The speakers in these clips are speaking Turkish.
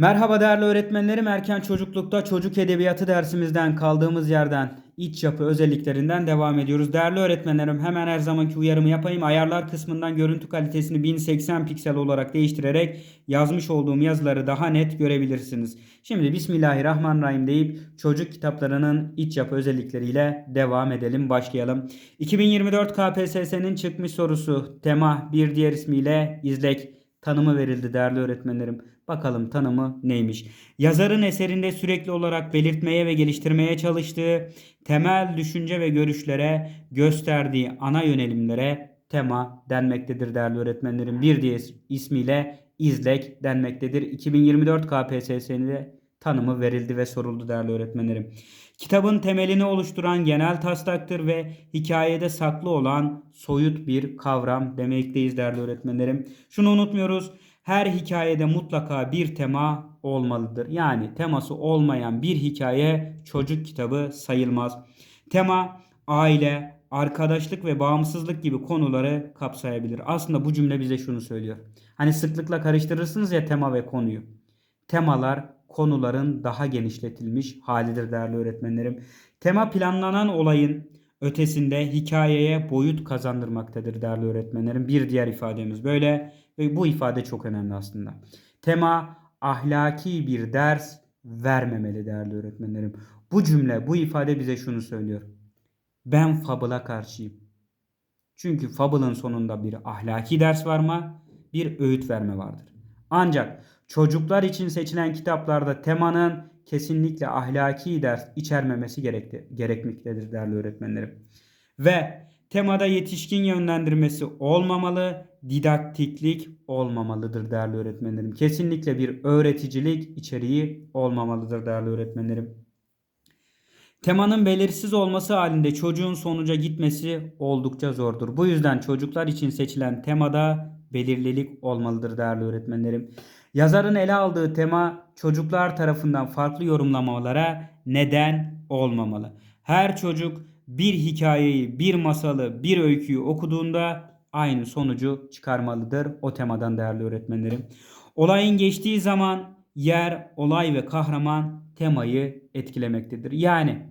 Merhaba değerli öğretmenlerim. Erken çocuklukta çocuk edebiyatı dersimizden kaldığımız yerden iç yapı özelliklerinden devam ediyoruz. Değerli öğretmenlerim hemen her zamanki uyarımı yapayım. Ayarlar kısmından görüntü kalitesini 1080 piksel olarak değiştirerek yazmış olduğum yazıları daha net görebilirsiniz. Şimdi Bismillahirrahmanirrahim deyip çocuk kitaplarının iç yapı özellikleriyle devam edelim. Başlayalım. 2024 KPSS'nin çıkmış sorusu tema bir diğer ismiyle izlek tanımı verildi değerli öğretmenlerim. Bakalım tanımı neymiş? Yazarın eserinde sürekli olarak belirtmeye ve geliştirmeye çalıştığı temel düşünce ve görüşlere gösterdiği ana yönelimlere tema denmektedir değerli öğretmenlerim. Bir diğer ismiyle izlek denmektedir. 2024 KPSS'de tanımı verildi ve soruldu değerli öğretmenlerim. Kitabın temelini oluşturan genel taslaktır ve hikayede saklı olan soyut bir kavram demekteyiz değerli öğretmenlerim. Şunu unutmuyoruz. Her hikayede mutlaka bir tema olmalıdır. Yani teması olmayan bir hikaye çocuk kitabı sayılmaz. Tema aile, arkadaşlık ve bağımsızlık gibi konuları kapsayabilir. Aslında bu cümle bize şunu söylüyor. Hani sıklıkla karıştırırsınız ya tema ve konuyu. Temalar konuların daha genişletilmiş halidir değerli öğretmenlerim. Tema planlanan olayın ötesinde hikayeye boyut kazandırmaktadır değerli öğretmenlerim. Bir diğer ifademiz böyle ve bu ifade çok önemli aslında. Tema ahlaki bir ders vermemeli değerli öğretmenlerim. Bu cümle, bu ifade bize şunu söylüyor. Ben fabula karşıyım. Çünkü fabulın sonunda bir ahlaki ders var mı? Bir öğüt verme vardır. Ancak çocuklar için seçilen kitaplarda temanın kesinlikle ahlaki ders içermemesi gerekti, gerekmektedir değerli öğretmenlerim. Ve temada yetişkin yönlendirmesi olmamalı, didaktiklik olmamalıdır değerli öğretmenlerim. Kesinlikle bir öğreticilik içeriği olmamalıdır değerli öğretmenlerim. Temanın belirsiz olması halinde çocuğun sonuca gitmesi oldukça zordur. Bu yüzden çocuklar için seçilen temada belirlilik olmalıdır değerli öğretmenlerim. Yazarın ele aldığı tema çocuklar tarafından farklı yorumlamalara neden olmamalı. Her çocuk bir hikayeyi, bir masalı, bir öyküyü okuduğunda aynı sonucu çıkarmalıdır o temadan değerli öğretmenlerim. Olayın geçtiği zaman yer, olay ve kahraman temayı etkilemektedir. Yani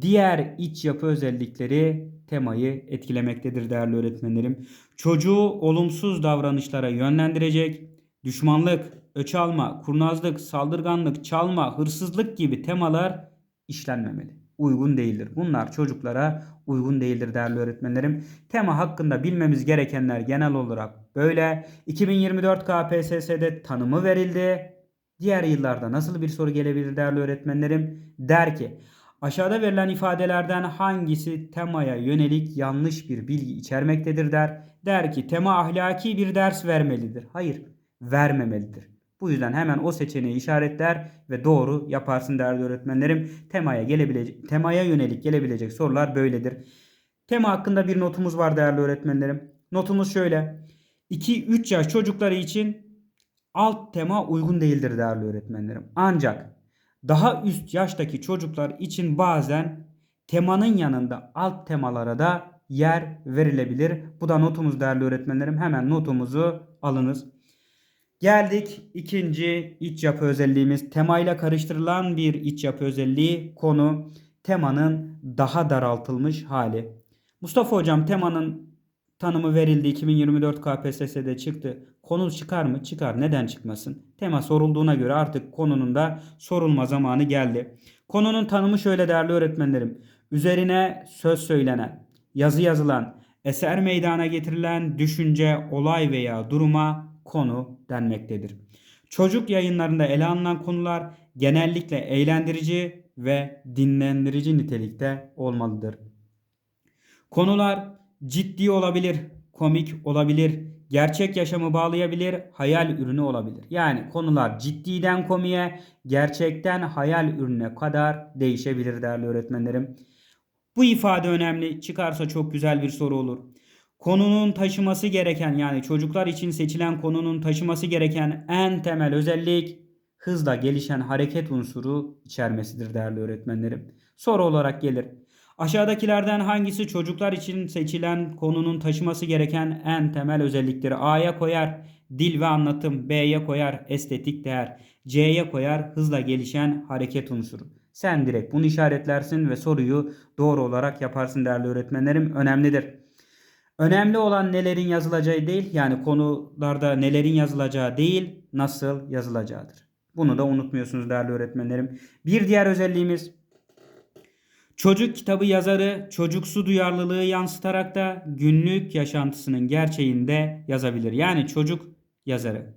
diğer iç yapı özellikleri temayı etkilemektedir değerli öğretmenlerim. Çocuğu olumsuz davranışlara yönlendirecek, düşmanlık, öç alma, kurnazlık, saldırganlık, çalma, hırsızlık gibi temalar işlenmemeli. Uygun değildir. Bunlar çocuklara uygun değildir değerli öğretmenlerim. Tema hakkında bilmemiz gerekenler genel olarak böyle. 2024 KPSS'de tanımı verildi. Diğer yıllarda nasıl bir soru gelebilir değerli öğretmenlerim? Der ki aşağıda verilen ifadelerden hangisi temaya yönelik yanlış bir bilgi içermektedir der. Der ki tema ahlaki bir ders vermelidir. Hayır vermemelidir. Bu yüzden hemen o seçeneği işaretler ve doğru yaparsın değerli öğretmenlerim. Temaya gelebilecek temaya yönelik gelebilecek sorular böyledir. Tema hakkında bir notumuz var değerli öğretmenlerim. Notumuz şöyle. 2-3 yaş çocukları için alt tema uygun değildir değerli öğretmenlerim. Ancak daha üst yaştaki çocuklar için bazen temanın yanında alt temalara da yer verilebilir. Bu da notumuz değerli öğretmenlerim. Hemen notumuzu alınız. Geldik ikinci iç yapı özelliğimiz. Temayla karıştırılan bir iç yapı özelliği konu temanın daha daraltılmış hali. Mustafa hocam temanın tanımı verildi 2024 KPSS'de çıktı. Konu çıkar mı? Çıkar. Neden çıkmasın? Tema sorulduğuna göre artık konunun da sorulma zamanı geldi. Konunun tanımı şöyle değerli öğretmenlerim. Üzerine söz söylenen, yazı yazılan, eser meydana getirilen düşünce, olay veya duruma konu denmektedir. Çocuk yayınlarında ele alınan konular genellikle eğlendirici ve dinlendirici nitelikte olmalıdır. Konular ciddi olabilir, komik olabilir, gerçek yaşamı bağlayabilir, hayal ürünü olabilir. Yani konular ciddiden komiye, gerçekten hayal ürüne kadar değişebilir değerli öğretmenlerim. Bu ifade önemli. Çıkarsa çok güzel bir soru olur. Konunun taşıması gereken yani çocuklar için seçilen konunun taşıması gereken en temel özellik hızla gelişen hareket unsuru içermesidir değerli öğretmenlerim. Soru olarak gelir. Aşağıdakilerden hangisi çocuklar için seçilen konunun taşıması gereken en temel özellikleri A'ya koyar, Dil ve anlatım B'ye koyar estetik değer. C'ye koyar hızla gelişen hareket unsuru. Sen direkt bunu işaretlersin ve soruyu doğru olarak yaparsın değerli öğretmenlerim. Önemlidir. Önemli olan nelerin yazılacağı değil yani konularda nelerin yazılacağı değil nasıl yazılacağıdır. Bunu da unutmuyorsunuz değerli öğretmenlerim. Bir diğer özelliğimiz çocuk kitabı yazarı çocuksu duyarlılığı yansıtarak da günlük yaşantısının gerçeğinde yazabilir. Yani çocuk yazarı.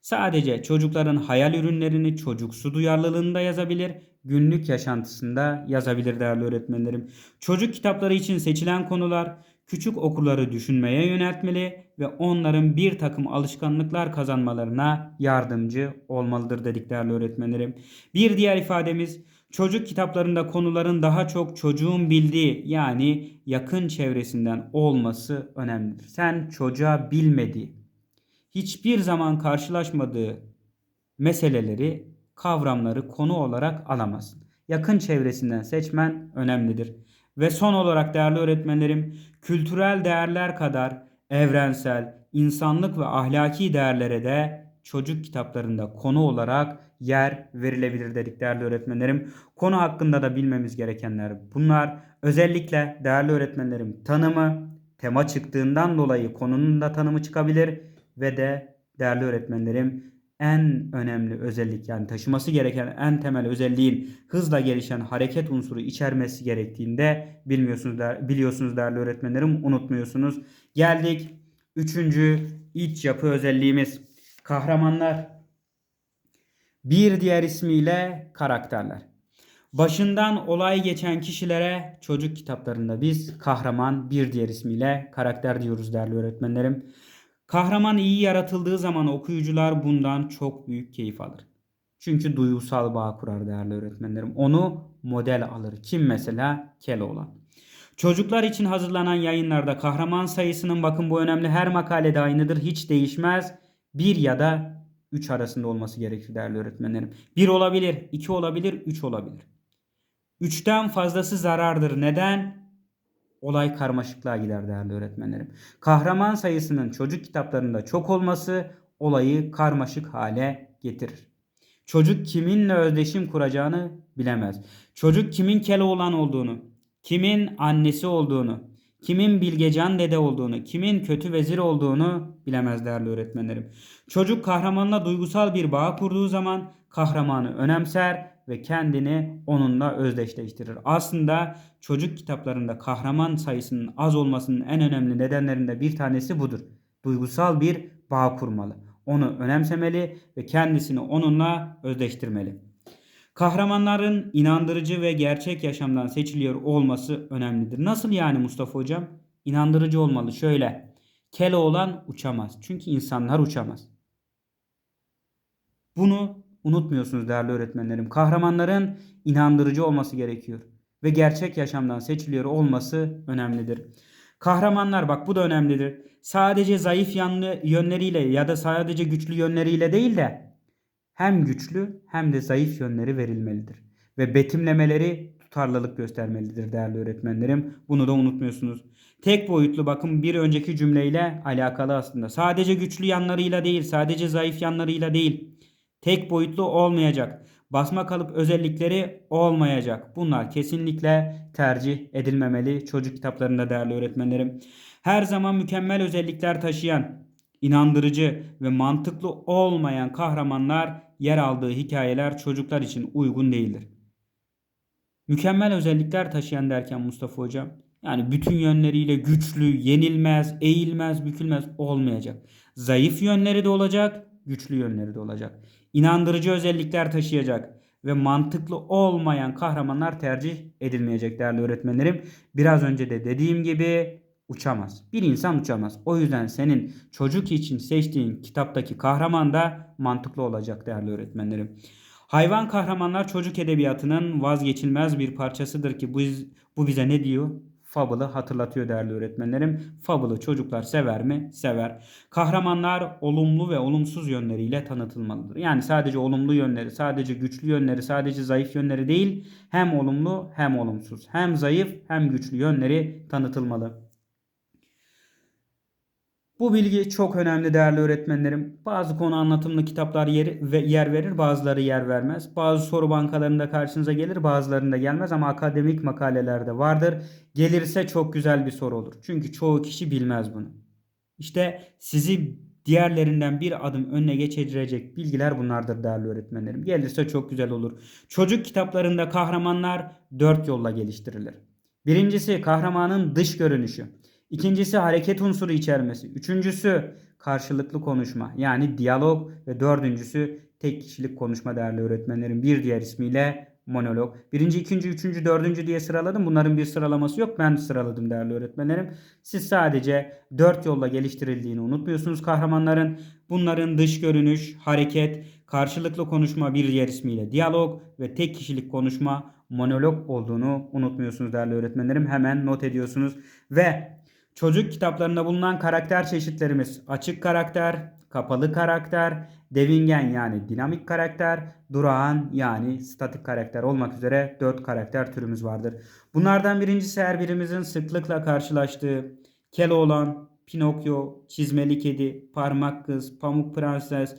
Sadece çocukların hayal ürünlerini çocuksu duyarlılığında yazabilir, günlük yaşantısında yazabilir değerli öğretmenlerim. Çocuk kitapları için seçilen konular küçük okurları düşünmeye yöneltmeli ve onların bir takım alışkanlıklar kazanmalarına yardımcı olmalıdır dedik değerli öğretmenlerim. Bir diğer ifademiz çocuk kitaplarında konuların daha çok çocuğun bildiği yani yakın çevresinden olması önemlidir. Sen çocuğa bilmediği, hiçbir zaman karşılaşmadığı meseleleri, kavramları konu olarak alamazsın. Yakın çevresinden seçmen önemlidir. Ve son olarak değerli öğretmenlerim, kültürel değerler kadar evrensel, insanlık ve ahlaki değerlere de çocuk kitaplarında konu olarak yer verilebilir dedik değerli öğretmenlerim. Konu hakkında da bilmemiz gerekenler bunlar. Özellikle değerli öğretmenlerim tanımı, tema çıktığından dolayı konunun da tanımı çıkabilir ve de değerli öğretmenlerim en önemli özellik yani taşıması gereken en temel özelliğin hızla gelişen hareket unsuru içermesi gerektiğinde bilmiyorsunuz biliyorsunuz değerli öğretmenlerim unutmuyorsunuz. Geldik üçüncü iç yapı özelliğimiz kahramanlar. Bir diğer ismiyle karakterler. Başından olay geçen kişilere çocuk kitaplarında biz kahraman bir diğer ismiyle karakter diyoruz değerli öğretmenlerim. Kahraman iyi yaratıldığı zaman okuyucular bundan çok büyük keyif alır. Çünkü duygusal bağ kurar değerli öğretmenlerim. Onu model alır. Kim mesela? Keloğlan. Çocuklar için hazırlanan yayınlarda kahraman sayısının bakın bu önemli her makalede aynıdır. Hiç değişmez. Bir ya da üç arasında olması gerekir değerli öğretmenlerim. Bir olabilir, iki olabilir, üç olabilir. Üçten fazlası zarardır. Neden? Olay karmaşıklığa gider değerli öğretmenlerim. Kahraman sayısının çocuk kitaplarında çok olması olayı karmaşık hale getirir. Çocuk kiminle özdeşim kuracağını bilemez. Çocuk kimin Keloğlan olduğunu, kimin annesi olduğunu, kimin Bilgecan dede olduğunu, kimin kötü vezir olduğunu bilemez değerli öğretmenlerim. Çocuk kahramanla duygusal bir bağ kurduğu zaman kahramanı önemser ve kendini onunla özdeşleştirir. Aslında çocuk kitaplarında kahraman sayısının az olmasının en önemli nedenlerinde bir tanesi budur. Duygusal bir bağ kurmalı. Onu önemsemeli ve kendisini onunla özdeştirmeli. Kahramanların inandırıcı ve gerçek yaşamdan seçiliyor olması önemlidir. Nasıl yani Mustafa Hocam? İnandırıcı olmalı. Şöyle. Keloğlan uçamaz. Çünkü insanlar uçamaz. Bunu unutmuyorsunuz değerli öğretmenlerim. Kahramanların inandırıcı olması gerekiyor ve gerçek yaşamdan seçiliyor olması önemlidir. Kahramanlar bak bu da önemlidir. Sadece zayıf yanlı yönleriyle ya da sadece güçlü yönleriyle değil de hem güçlü hem de zayıf yönleri verilmelidir. Ve betimlemeleri tutarlılık göstermelidir değerli öğretmenlerim. Bunu da unutmuyorsunuz. Tek boyutlu bakın bir önceki cümleyle alakalı aslında. Sadece güçlü yanlarıyla değil, sadece zayıf yanlarıyla değil tek boyutlu olmayacak. Basma kalıp özellikleri olmayacak. Bunlar kesinlikle tercih edilmemeli çocuk kitaplarında değerli öğretmenlerim. Her zaman mükemmel özellikler taşıyan, inandırıcı ve mantıklı olmayan kahramanlar yer aldığı hikayeler çocuklar için uygun değildir. Mükemmel özellikler taşıyan derken Mustafa Hocam yani bütün yönleriyle güçlü, yenilmez, eğilmez, bükülmez olmayacak. Zayıf yönleri de olacak, güçlü yönleri de olacak inandırıcı özellikler taşıyacak ve mantıklı olmayan kahramanlar tercih edilmeyecek değerli öğretmenlerim. Biraz önce de dediğim gibi uçamaz. Bir insan uçamaz. O yüzden senin çocuk için seçtiğin kitaptaki kahraman da mantıklı olacak değerli öğretmenlerim. Hayvan kahramanlar çocuk edebiyatının vazgeçilmez bir parçasıdır ki bu, bu bize ne diyor? Fable'ı hatırlatıyor değerli öğretmenlerim. Fable'ı çocuklar sever mi? Sever. Kahramanlar olumlu ve olumsuz yönleriyle tanıtılmalıdır. Yani sadece olumlu yönleri, sadece güçlü yönleri, sadece zayıf yönleri değil, hem olumlu hem olumsuz, hem zayıf hem güçlü yönleri tanıtılmalı. Bu bilgi çok önemli değerli öğretmenlerim. Bazı konu anlatımlı kitaplar yer, yer verir, bazıları yer vermez. Bazı soru bankalarında karşınıza gelir, bazılarında gelmez ama akademik makalelerde vardır. Gelirse çok güzel bir soru olur. Çünkü çoğu kişi bilmez bunu. İşte sizi diğerlerinden bir adım önüne geçirecek bilgiler bunlardır değerli öğretmenlerim. Gelirse çok güzel olur. Çocuk kitaplarında kahramanlar dört yolla geliştirilir. Birincisi kahramanın dış görünüşü. İkincisi hareket unsuru içermesi. Üçüncüsü karşılıklı konuşma yani diyalog ve dördüncüsü tek kişilik konuşma değerli öğretmenlerim. Bir diğer ismiyle monolog. Birinci, ikinci, üçüncü, dördüncü diye sıraladım. Bunların bir sıralaması yok. Ben sıraladım değerli öğretmenlerim. Siz sadece dört yolla geliştirildiğini unutmuyorsunuz kahramanların. Bunların dış görünüş, hareket, karşılıklı konuşma bir diğer ismiyle diyalog ve tek kişilik konuşma monolog olduğunu unutmuyorsunuz değerli öğretmenlerim. Hemen not ediyorsunuz. Ve çocuk kitaplarında bulunan karakter çeşitlerimiz açık karakter, kapalı karakter, devingen yani dinamik karakter, durağan yani statik karakter olmak üzere 4 karakter türümüz vardır. Bunlardan birincisi her birimizin sıklıkla karşılaştığı Keloğlan, Pinokyo, Çizmeli Kedi, Parmak Kız, Pamuk Prenses,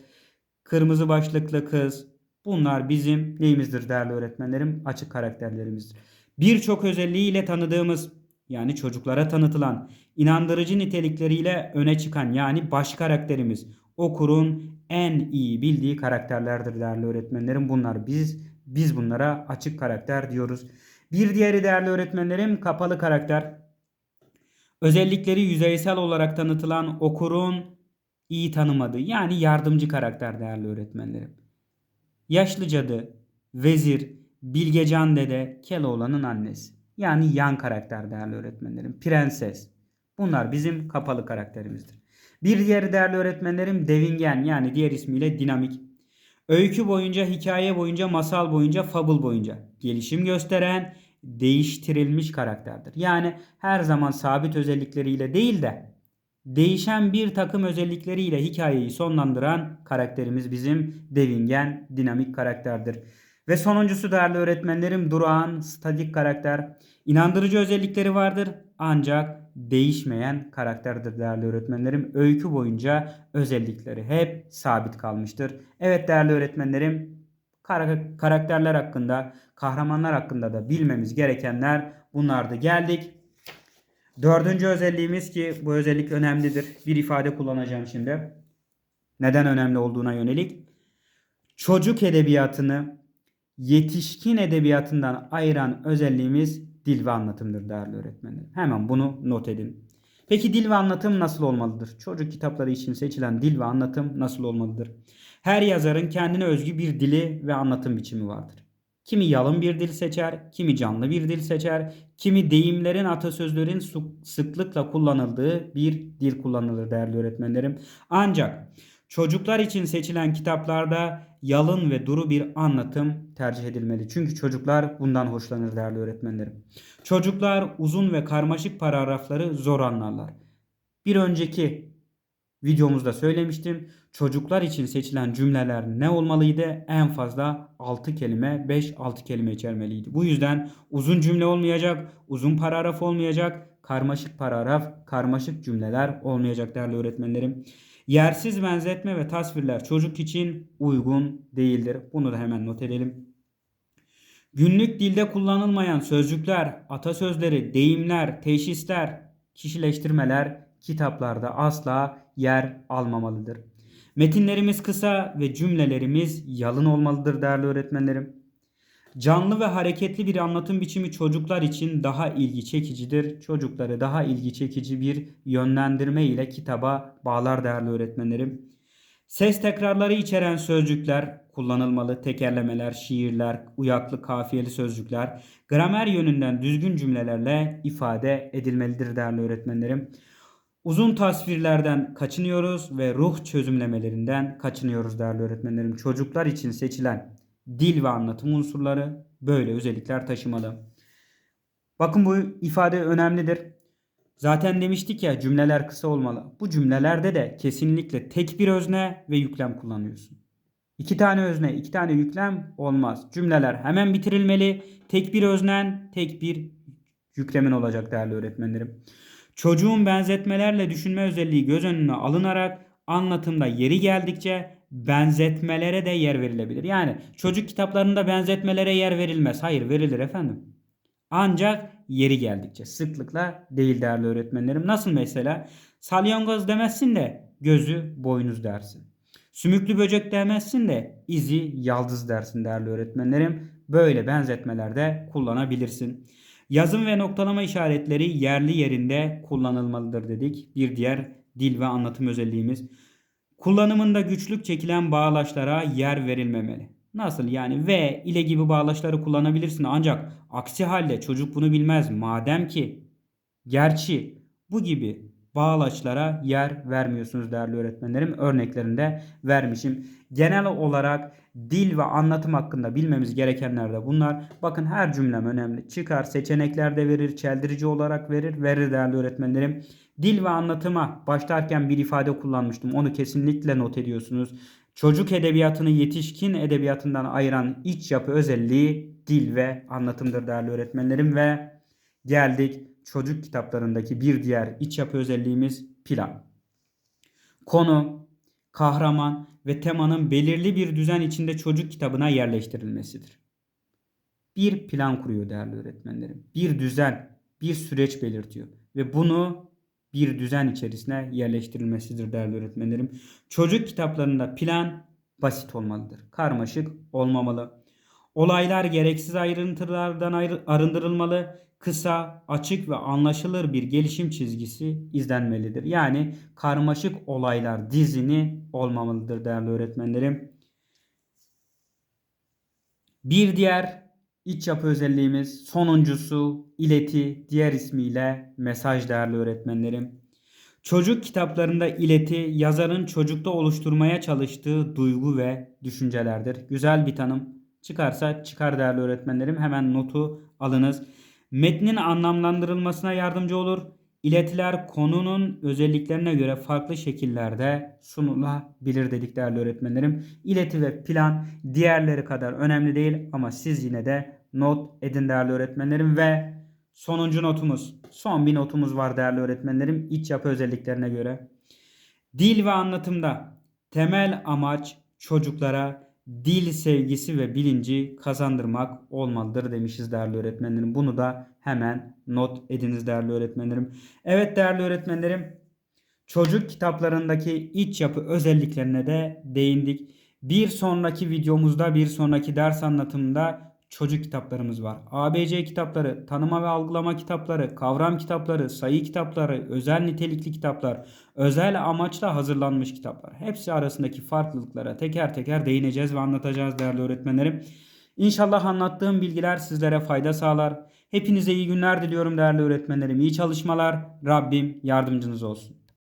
Kırmızı Başlıklı Kız. Bunlar bizim neyimizdir değerli öğretmenlerim? Açık karakterlerimizdir. Birçok özelliğiyle tanıdığımız yani çocuklara tanıtılan inandırıcı nitelikleriyle öne çıkan yani baş karakterimiz okurun en iyi bildiği karakterlerdir değerli öğretmenlerim. Bunlar biz biz bunlara açık karakter diyoruz. Bir diğeri değerli öğretmenlerim kapalı karakter. Özellikleri yüzeysel olarak tanıtılan okurun iyi tanımadığı yani yardımcı karakter değerli öğretmenlerim. Yaşlı cadı, vezir, Bilgecan dede, Keloğlan'ın annesi. Yani yan karakter değerli öğretmenlerim. Prenses. Bunlar bizim kapalı karakterimizdir. Bir diğeri değerli öğretmenlerim devingen yani diğer ismiyle dinamik. Öykü boyunca, hikaye boyunca, masal boyunca, fabul boyunca gelişim gösteren değiştirilmiş karakterdir. Yani her zaman sabit özellikleriyle değil de değişen bir takım özellikleriyle hikayeyi sonlandıran karakterimiz bizim devingen, dinamik karakterdir. Ve sonuncusu değerli öğretmenlerim durağan, statik karakter. İnandırıcı özellikleri vardır ancak değişmeyen karakterdir değerli öğretmenlerim. Öykü boyunca özellikleri hep sabit kalmıştır. Evet değerli öğretmenlerim karakterler hakkında, kahramanlar hakkında da bilmemiz gerekenler bunlardı. Geldik. Dördüncü özelliğimiz ki bu özellik önemlidir. Bir ifade kullanacağım şimdi. Neden önemli olduğuna yönelik. Çocuk edebiyatını yetişkin edebiyatından ayıran özelliğimiz dil ve anlatımdır değerli öğretmenlerim. Hemen bunu not edin. Peki dil ve anlatım nasıl olmalıdır? Çocuk kitapları için seçilen dil ve anlatım nasıl olmalıdır? Her yazarın kendine özgü bir dili ve anlatım biçimi vardır. Kimi yalın bir dil seçer, kimi canlı bir dil seçer, kimi deyimlerin, atasözlerin sıklıkla kullanıldığı bir dil kullanılır değerli öğretmenlerim. Ancak çocuklar için seçilen kitaplarda yalın ve duru bir anlatım tercih edilmeli. Çünkü çocuklar bundan hoşlanır değerli öğretmenlerim. Çocuklar uzun ve karmaşık paragrafları zor anlarlar. Bir önceki videomuzda söylemiştim. Çocuklar için seçilen cümleler ne olmalıydı? En fazla 6 kelime, 5-6 kelime içermeliydi. Bu yüzden uzun cümle olmayacak, uzun paragraf olmayacak, karmaşık paragraf, karmaşık cümleler olmayacak değerli öğretmenlerim. Yersiz benzetme ve tasvirler çocuk için uygun değildir. Bunu da hemen not edelim. Günlük dilde kullanılmayan sözcükler, atasözleri, deyimler, teşhisler, kişileştirmeler kitaplarda asla yer almamalıdır. Metinlerimiz kısa ve cümlelerimiz yalın olmalıdır değerli öğretmenlerim. Canlı ve hareketli bir anlatım biçimi çocuklar için daha ilgi çekicidir. Çocukları daha ilgi çekici bir yönlendirme ile kitaba bağlar değerli öğretmenlerim. Ses tekrarları içeren sözcükler kullanılmalı. Tekerlemeler, şiirler, uyaklı kafiyeli sözcükler gramer yönünden düzgün cümlelerle ifade edilmelidir değerli öğretmenlerim. Uzun tasvirlerden kaçınıyoruz ve ruh çözümlemelerinden kaçınıyoruz değerli öğretmenlerim. Çocuklar için seçilen dil ve anlatım unsurları böyle özellikler taşımalı. Bakın bu ifade önemlidir. Zaten demiştik ya cümleler kısa olmalı. Bu cümlelerde de kesinlikle tek bir özne ve yüklem kullanıyorsun. İki tane özne, iki tane yüklem olmaz. Cümleler hemen bitirilmeli. Tek bir öznen, tek bir yüklemin olacak değerli öğretmenlerim. Çocuğun benzetmelerle düşünme özelliği göz önüne alınarak anlatımda yeri geldikçe benzetmelere de yer verilebilir. Yani çocuk kitaplarında benzetmelere yer verilmez. Hayır verilir efendim. Ancak yeri geldikçe sıklıkla değil değerli öğretmenlerim. Nasıl mesela salyangoz demezsin de gözü boynuz dersin. Sümüklü böcek demezsin de izi yaldız dersin değerli öğretmenlerim. Böyle benzetmelerde kullanabilirsin. Yazım ve noktalama işaretleri yerli yerinde kullanılmalıdır dedik. Bir diğer dil ve anlatım özelliğimiz. Kullanımında güçlük çekilen bağlaçlara yer verilmemeli. Nasıl yani ve ile gibi bağlaçları kullanabilirsin ancak aksi halde çocuk bunu bilmez. Madem ki gerçi bu gibi bağlaçlara yer vermiyorsunuz değerli öğretmenlerim. Örneklerinde vermişim. Genel olarak dil ve anlatım hakkında bilmemiz gerekenler de bunlar. Bakın her cümlem önemli. Çıkar, seçeneklerde verir, çeldirici olarak verir, verir değerli öğretmenlerim. Dil ve anlatıma başlarken bir ifade kullanmıştım. Onu kesinlikle not ediyorsunuz. Çocuk edebiyatını yetişkin edebiyatından ayıran iç yapı özelliği dil ve anlatımdır değerli öğretmenlerim ve geldik çocuk kitaplarındaki bir diğer iç yapı özelliğimiz plan. Konu, kahraman ve temanın belirli bir düzen içinde çocuk kitabına yerleştirilmesidir. Bir plan kuruyor değerli öğretmenlerim. Bir düzen, bir süreç belirtiyor ve bunu bir düzen içerisine yerleştirilmesidir değerli öğretmenlerim. Çocuk kitaplarında plan basit olmalıdır. Karmaşık olmamalı. Olaylar gereksiz ayrıntılardan ayrı- arındırılmalı. Kısa, açık ve anlaşılır bir gelişim çizgisi izlenmelidir. Yani karmaşık olaylar dizini olmamalıdır değerli öğretmenlerim. Bir diğer iç yapı özelliğimiz sonuncusu ileti diğer ismiyle mesaj değerli öğretmenlerim. Çocuk kitaplarında ileti yazarın çocukta oluşturmaya çalıştığı duygu ve düşüncelerdir. Güzel bir tanım. Çıkarsa çıkar değerli öğretmenlerim. Hemen notu alınız. Metnin anlamlandırılmasına yardımcı olur. İletiler konunun özelliklerine göre farklı şekillerde sunulabilir dedik değerli öğretmenlerim. İleti ve plan diğerleri kadar önemli değil ama siz yine de not edin değerli öğretmenlerim ve sonuncu notumuz, son bir notumuz var değerli öğretmenlerim iç yapı özelliklerine göre. Dil ve anlatımda temel amaç çocuklara dil sevgisi ve bilinci kazandırmak olmalıdır demişiz değerli öğretmenlerim. Bunu da hemen not ediniz değerli öğretmenlerim. Evet değerli öğretmenlerim çocuk kitaplarındaki iç yapı özelliklerine de değindik. Bir sonraki videomuzda bir sonraki ders anlatımında çocuk kitaplarımız var. ABC kitapları, tanıma ve algılama kitapları, kavram kitapları, sayı kitapları, özel nitelikli kitaplar, özel amaçla hazırlanmış kitaplar. Hepsi arasındaki farklılıklara teker teker değineceğiz ve anlatacağız değerli öğretmenlerim. İnşallah anlattığım bilgiler sizlere fayda sağlar. Hepinize iyi günler diliyorum değerli öğretmenlerim. İyi çalışmalar. Rabbim yardımcınız olsun.